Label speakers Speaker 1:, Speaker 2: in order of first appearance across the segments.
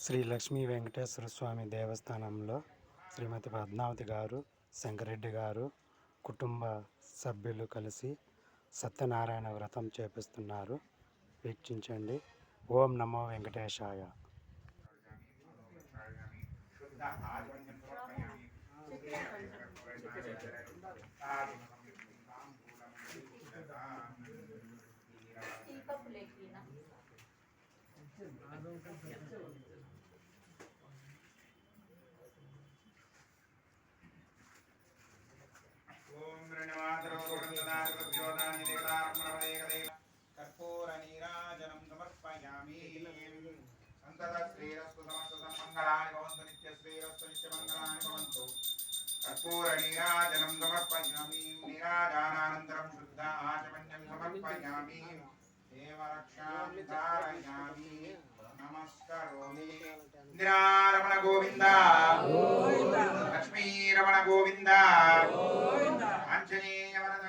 Speaker 1: శ్రీ లక్ష్మీ వెంకటేశ్వర స్వామి దేవస్థానంలో శ్రీమతి పద్మావతి గారు శంకరెడ్డి గారు కుటుంబ సభ్యులు కలిసి సత్యనారాయణ వ్రతం చేపిస్తున్నారు. వీక్షించండి. ఓం నమో వెంకటేశాయ.
Speaker 2: దీపపు
Speaker 3: కర్పూర నీరాజనం సమర్పయామి నీరాజానానంతరం శుద్ధ ఆచమన్యం సమర్పయామి దేవరక్షాం ధారయామి నమస్కరోమి ఇందిరారమణ గోవింద లక్ష్మీరమణ గోవింద ఆంజనేయ వరద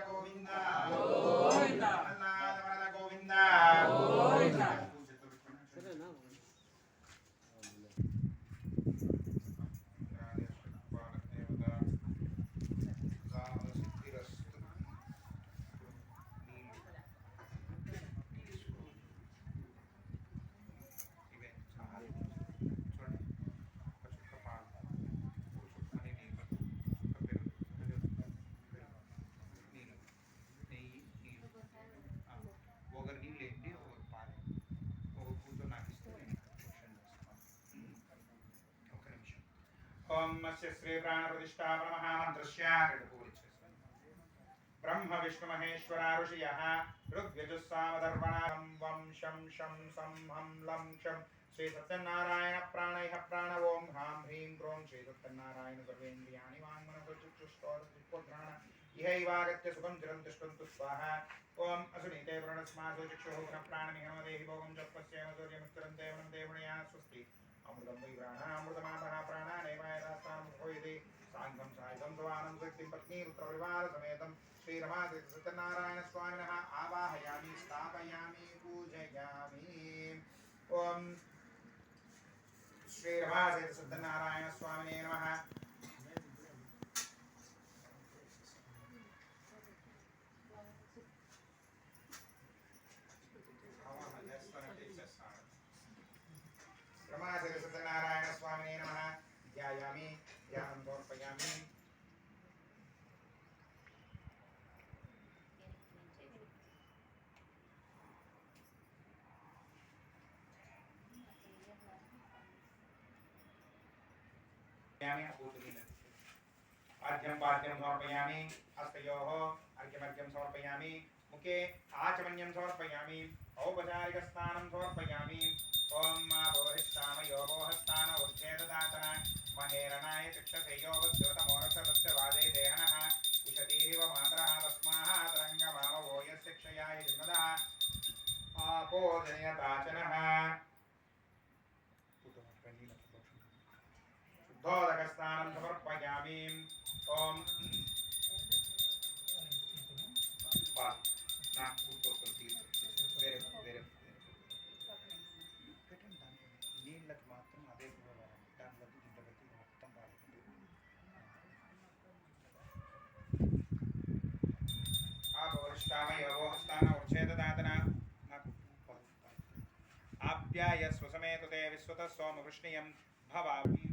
Speaker 3: ఓం అస్య శ్రీ ప్రాణ ప్రతిష్టాపన మహామంత్రస్య రెండు పూలు ఇచ్చేస్తాను బ్రహ్మ విష్ణు మహేశ్వర ఋషియ ఋగ్యజుస్సామధర్వణం వం శం శం సం హం లం శం శ్రీ సత్యనారాయణ ప్రాణైః ప్రాణ ఓం హ్రాం హ్రీం క్రోం శ్రీ సత్యనారాయణ సర్వేంద్రియాణి వాంగ్మనసోచుష్టోద్రాణ ఇహైవాగత్య సుఖం చిరం తిష్టంతు స్వాహ अमृतं वै प्राणामृतमातः प्राणानेवायदास्तामुखो यदि साङ्घं सायुधं भवानं शक्तिं पत्नीपुत्रपरिवारसमेतं श्रीरमासत्यनारायणस्वामिनः आवाहयामि, स्थापयामि, पूजयामि। ॐ श्रीरमासत्यसत्यनारायणस्वामिने नमः। रमा सरस्वतनारायण स्वामिने नमः। ध्यायामि ध्यानं समर्पयामि। अर्घ्यं पाद्यं समर्पयामि। हस्तयोः, अर्घ्यमर्घ्यं समर्पयामि। मुखे आचमन्यं समर्पयामि। औपचारिकस्नानं समर्पयामि। శుద్ధోదకస్నానం సమర్పయామి ఓం నా కూర్చోస్తుంది ఆప్యాయ స్వసమేతుతే విశ్వత సోమవృష్ణియం భవామి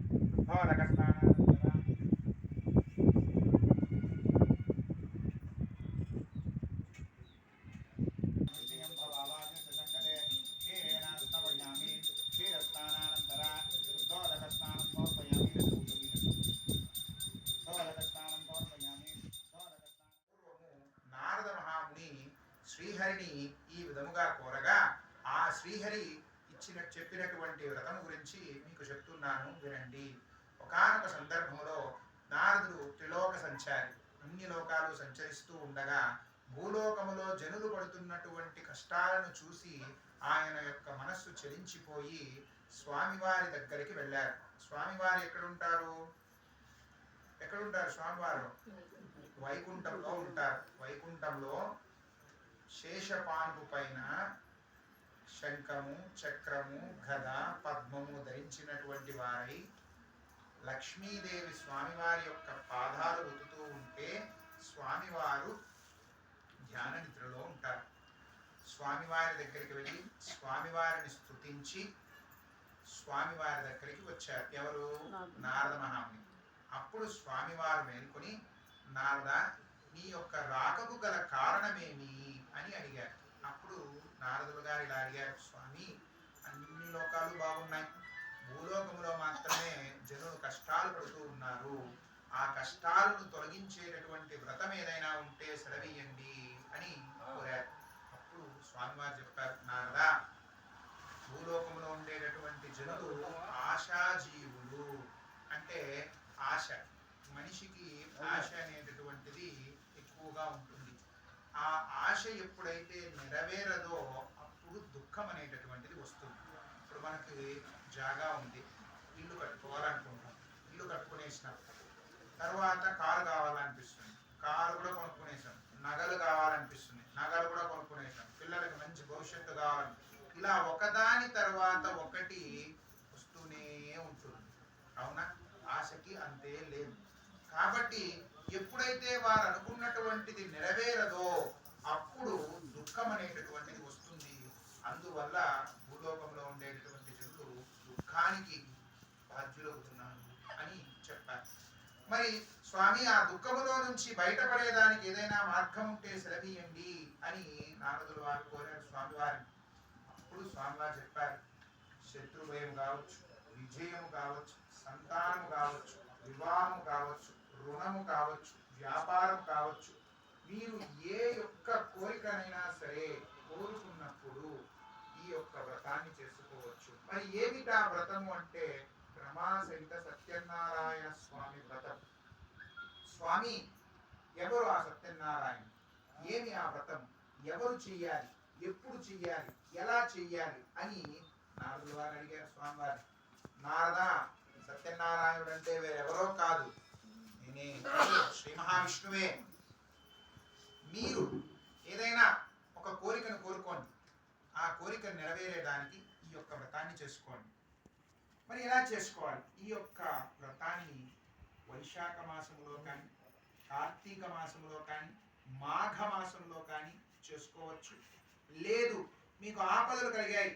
Speaker 3: సంచారి. అన్ని లోకాలు సంచరిస్తూ ఉండగా భూలోకములో జనులు పడుతున్నటువంటి కష్టాలను చూసి ఆయన యొక్క మనస్సు చెలించిపోయి స్వామివారి దగ్గరికి వెళ్ళారు. స్వామివారు ఎక్కడుంటారు? ఎక్కడుంటారు స్వామివారు? వైకుంఠంలో ఉంటారు. వైకుంఠంలో శేషపాన్పు పైన శంఖము చక్రము గద పద్మము ధరించినటువంటి వారై లక్ష్మీదేవి స్వామివారి యొక్క పాదాలు రుతుతూ ఉంటే స్వామివారు ధ్యాన నిద్రలో ఉంటారు. స్వామివారి దగ్గరికి వెళ్ళి స్వామివారిని స్తుతించి స్వామివారి దగ్గరికి వచ్చారు. ఎవరు? నారద మహాముని. అప్పుడు స్వామివారు మేల్కొని నారద నీ యొక్క రాకకు గల కారణమేమి అని అడిగారు. అప్పుడు నారదులు గారు ఇలా అడిగారు స్వామి అన్ని లోకాలు బాగున్నాయి. భూలోకములో మాత్రమే జనులు కష్టాలు పడుతూ ఉన్నారు. ఆ కష్టాలను తొలగించేటటువంటి వ్రతం ఏదైనా ఉంటే సెలవీయండి అని కోరారు. అప్పుడు స్వామివారు చెప్పారు నారదా భూలోకంలో ఉండేటటువంటి జనులు ఆశాజీవులు. అంటే ఆశ. మనిషికి ఆశ అనేటటువంటిది ఎక్కువగా ఉంటుంది. ఆ ఆశ ఎప్పుడైతే నెరవేరదో అప్పుడు దుఃఖం అనేటటువంటిది వస్తుంది. ఇప్పుడు మనకి జాగా ఉంది. ఇల్లు కట్టుకోవాలనుకుంటాం ఇల్లు కట్టుకునేసినాం. తర్వాత కారు కావాలనిపిస్తుంది. కారు కూడా కొనుక్కునేసాం. నగలు కావాలనిపిస్తుంది. నగలు కూడా కొనుక్కునేసాం. పిల్లలకి మంచి భవిష్యత్తు కావాలి ఇలా ఒకదాని తర్వాత ఒకటి వస్తూనే ఉంటుంది. అవునా? ఆశకి అంతే లేదు. కాబట్టి ఎప్పుడైతే వారు అనుకున్నటువంటిది నెరవేరదో అప్పుడు దుఃఖం అనేటటువంటిది వస్తుంది. అందువల్ల దుఃఖానికి బాధ్యులవుతున్నాను అని చెప్పారు. మరి స్వామి ఆ దుఃఖములో నుంచి బయటపడేదానికి ఏదైనా మార్గం ఉంటే సెలవీయండి అని నారదులు వారు కోరారు స్వామివారిని అప్పుడు స్వామివారు చెప్పారు శత్రుభయం కావచ్చు విజయము కావచ్చు సంతానము కావచ్చు వివాహము కావచ్చు రుణము కావచ్చు వ్యాపారం కావచ్చు మీరు ఏ యొక్క కోరికనైనా సరే కోరుకున్నప్పుడు యొక్క వ్రతాన్ని చేసుకోవచ్చు. మరి ఏమిటి ఆ వ్రతము అంటే? రమాసహిత సత్యనారాయణ స్వామి వ్రతం. స్వామి ఎవరు ఆ సత్యనారాయణ? ఏమి ఆ వ్రతం? ఎవరు చెయ్యాలి? ఎప్పుడు చెయ్యాలి? ఎలా చెయ్యాలి? అని నారదుల వారు అడిగారు స్వామివారు. నారద సత్యనారాయణుడు అంటే వేరెవరో కాదు. నేనే శ్రీ మహావిష్ణువే. మీరు నెరవేరేదానికి ఈ యొక్క వ్రతాన్ని చేసుకోండి. మరి ఎలా చేసుకోవాలి? ఈ యొక్క వ్రతాన్ని వైశాఖ మాసంలో కానీ కార్తీక మాసంలో కానీ మాఘ మాసంలో కానీ చేసుకోవచ్చు. లేదు మీకు ఆపదలు కలిగాయి.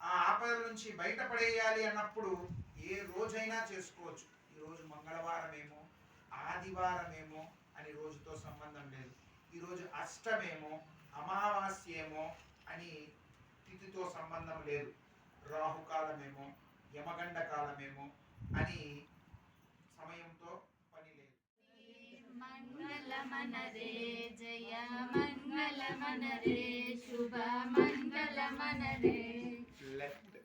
Speaker 3: ఆ ఆపదల నుంచి బయటపడేయాలి అన్నప్పుడు ఏ రోజైనా చేసుకోవచ్చు. ఈరోజు మంగళవారమేమో ఆదివారమేమో అని రోజుతో సంబంధం లేదు. ఈరోజు అష్టమేమో అమావాస్యేమో అని తిథితో సంబంధం లేదు రాహుకాలమేమో యమగండ కాలమేమో అని సమయంతో పని లేదు
Speaker 2: మంగళ మనరే జయ మంగళ మనరే శుభ మంగళ మనరే
Speaker 3: లెఫ్ట్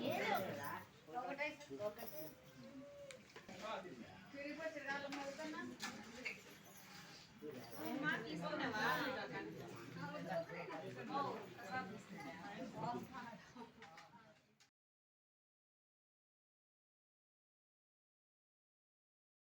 Speaker 2: తిరగాలమ్మా